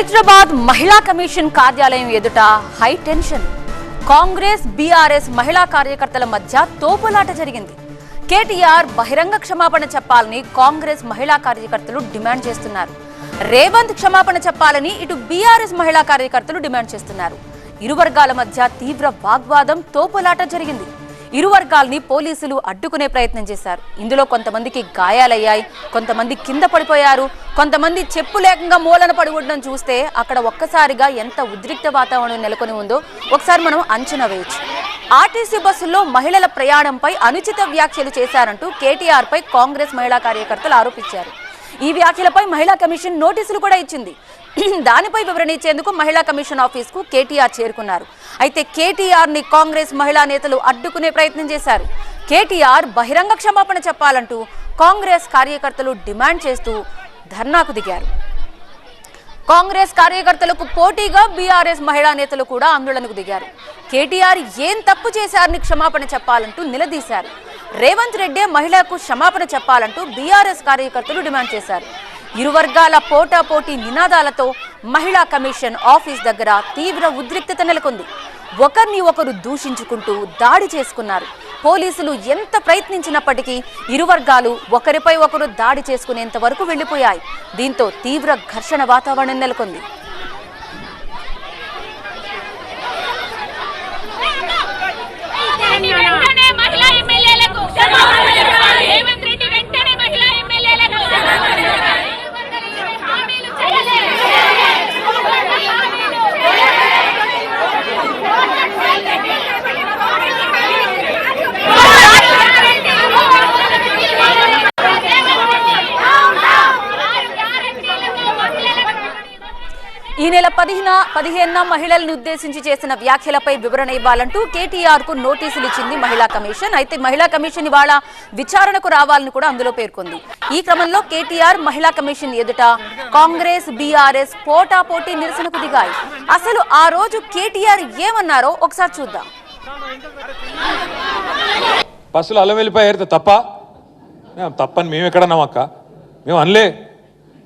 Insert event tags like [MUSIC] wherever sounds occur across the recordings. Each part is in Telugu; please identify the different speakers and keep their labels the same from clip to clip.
Speaker 1: హైదరాబాద్ మహిళా కమిషన్ కార్యాలయం ఎదుట హై టెన్షన్. కాంగ్రెస్ బీఆర్ఎస్ మహిళా కార్యకర్తల మధ్య తోపులాట జరిగింది. కేటీఆర్ బహిరంగ క్షమాపణ చెప్పాలని కాంగ్రెస్ మహిళా కార్యకర్తలు డిమాండ్ చేస్తున్నారు. రేవంత్ క్షమాపణ చెప్పాలని ఇటు బీఆర్ఎస్ మహిళా కార్యకర్తలు డిమాండ్ చేస్తున్నారు. ఇరు వర్గాల మధ్య తీవ్ర వాగ్వాదం తోపులాట జరిగింది. ఇరు వర్గాల్ని పోలీసులు అడ్డుకునే ప్రయత్నం చేశారు. ఇందులో కొంతమందికి గాయాలయ్యాయి కొంతమంది కింద పడిపోయారు. కొంతమంది చెప్పు లేకుండా మూలన పడి ఉండడం చూస్తే అక్కడ ఒక్కసారిగా ఎంత ఉద్రిక్త వాతావరణం నెలకొని ఉందో ఒకసారి మనం అంచనా వేయచ్చు. ఆర్టీసీ బస్సుల్లో మహిళల ప్రయాణంపై అనుచిత వ్యాఖ్యలు చేశారంటూ కేటీఆర్పై కాంగ్రెస్ మహిళా కార్యకర్తలు ఆరోపించారు. ఈ వ్యాఖ్యలపై మహిళా కమిషన్ నోటీసులు కూడా ఇచ్చింది. [CLEARS THROAT] దానిపై వివరణ ఇచ్చేందుకు మహిళా కమిషన్ ఆఫీస్కు కేటీఆర్ చేరుకున్నారు. అయితే కేటీఆర్ని కాంగ్రెస్ మహిళా నేతలు అడ్డుకునే ప్రయత్నం చేశారు. కేటీఆర్ బహిరంగ క్షమాపణ చెప్పాలంటూ కాంగ్రెస్ కార్యకర్తలు డిమాండ్ చేస్తూ ధర్నాకు దిగారు. కాంగ్రెస్ కార్యకర్తలకు పోటీగా బీఆర్ఎస్ మహిళా నేతలు కూడా ఆందోళనకు దిగారు. కేటీఆర్ ఏం తప్పు చేశారని క్షమాపణ చెప్పాలంటూ నిలదీశారు. రేవంత్ రెడ్డే మహిళకు క్షమాపణ చెప్పాలంటూ బీఆర్ఎస్ కార్యకర్తలు డిమాండ్ చేశారు. ఇరు వర్గాల పోటాపోటీ నినాదాలతో మహిళా కమిషన్ ఆఫీస్ దగ్గర తీవ్ర ఉద్రిక్తత నెలకొంది. ఒకరిని ఒకరు దూషించుకుంటూ దాడి చేసుకున్నారు. పోలీసులు ఎంత ప్రయత్నించినప్పటికీ ఇరు వర్గాలు ఒకరిపై ఒకరు దాడి చేసుకునేంత వరకు వెళ్ళిపోయాయి దీంతో తీవ్ర ఘర్షణ వాతావరణం నెలకొంది
Speaker 2: రెడ్డి వెంటనే మహిళా ఎమ్మెల్యేలకు రేవంత్ రెడ్డి వెంటనే మహిళా ఎమ్మెల్యేలకు హామీలు
Speaker 1: వేల పదిహేన పదిహేనున మహిళల్ని ఉద్దేశించి చేసిన వ్యాఖ్యలపై వివరణ ఇవ్వాలంటూ కేటీఆర్కు నోటీసులు ఇచ్చింది మహిళా కమిషన్. అయితే మహిళా కమిషన్ ఇవాళ విచారణకు రావాలని కూడా అందులో పేర్కొంది. ఈ క్రమంలో కేటీఆర్ మహిళా కమిషన్ ఎదుట కాంగ్రెస్ బీఆర్ఎస్ పోటాపోటీ నిరసనకు దిగాయి. అసలు ఆ రోజు కేటీఆర్ ఏమన్నారో ఒకసారి చూద్దాం.
Speaker 3: బస్సులు అల్లం వెళ్ళిపోయారు తప్ప? తప్పని మేము ఎక్కడన్నాం అక్క? మేము అనలే.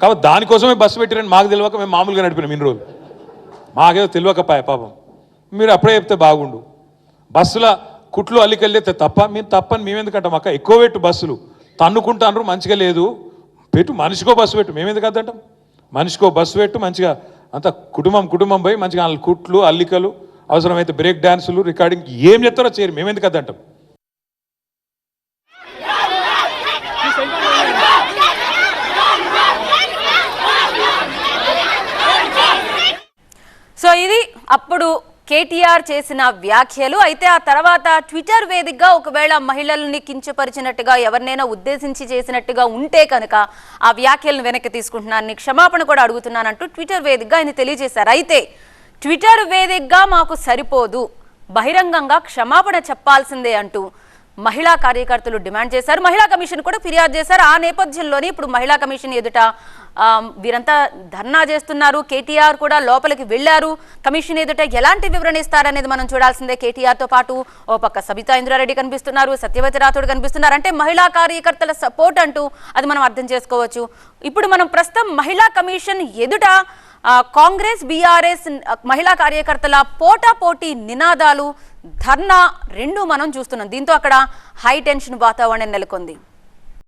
Speaker 3: కాబట్టి దానికోసమే బస్సు పెట్టిరని మాకు తెలియక మేము మామూలుగా నడిపినాం ఇన్ని రోజులు. మాకేదో తెలియకపాయ పాపం. మీరు అప్పుడే చెప్తే బాగుండు. బస్సుల కుట్లు అల్లికెళ్ళితే తప్ప మేము తప్పని మేమెందుకంటాం అక్క? ఎక్కువ పెట్టు బస్సులు. తన్నుకుంటాను మంచిగా లేదు. పెట్టు మనిషికో బస్సు పెట్టు. మేమెందుకు అద్దంటాం? మనిషికో బస్సు పెట్టు మంచిగా అంత కుటుంబం కుటుంబం పోయి మంచిగా వాళ్ళ కుట్లు అల్లికలు అవసరమైతే బ్రేక్ డ్యాన్సులు రికార్డింగ్ ఏం చెప్తారో చేయరు. మేమెందుకు అద్దంటాం?
Speaker 1: అప్పుడు కేటీఆర్ చేసిన వ్యాఖ్యలు అయితే ఆ తర్వాత ట్విట్టర్ వేదికగా ఒకవేళ మహిళల్ని కించపరిచినట్టుగా ఎవరినైనా ఉద్దేశించి చేసినట్టుగా ఉంటే కనుక ఆ వ్యాఖ్యలను వెనక్కి తీసుకుంటున్నాను క్షమాపణ కూడా అడుగుతున్నానంటూ ట్విట్టర్ వేదికగా ఆయన తెలియజేశారు. అయితే ట్విట్టర్ వేదికగా మాకు సరిపోదు బహిరంగంగా క్షమాపణ చెప్పాల్సిందే అంటూ మహిళా కార్యకర్తలు డిమాండ్ చేశారు. మహిళా కమిషన్ కూడా ఫిర్యాదు చేశారు. ఆ నేపథ్యంలోనే ఇప్పుడు మహిళా కమిషన్ ఎదుట వీరంతా ధర్నా చేస్తున్నారు. కేటీఆర్ కూడా లోపలికి వెళ్ళారు కమిషన్ ఎదుట ఎలాంటి వివరణ ఇస్తారనేది మనం చూడాల్సిందే. కేటీఆర్తో పాటు ఓ పక్క సబితా ఇంద్రారెడ్డి కనిపిస్తున్నారు సత్యవతి రాథోడ్ కనిపిస్తున్నారు. అంటే మహిళా కార్యకర్తల సపోర్ట్ అంటూ అది మనం అర్థం చేసుకోవచ్చు. ఇప్పుడు మనం ప్రస్తుతం మహిళా కమిషన్ ఎదుట కాంగ్రెస్ బీఆర్ఎస్ మహిళా కార్యకర్తల పోటాపోటీ నినాదాలు ధర్నా రెండు మనం చూస్తున్నాం. దీంతో అక్కడ హై టెన్షన్ వాతావరణం నెలకొంది.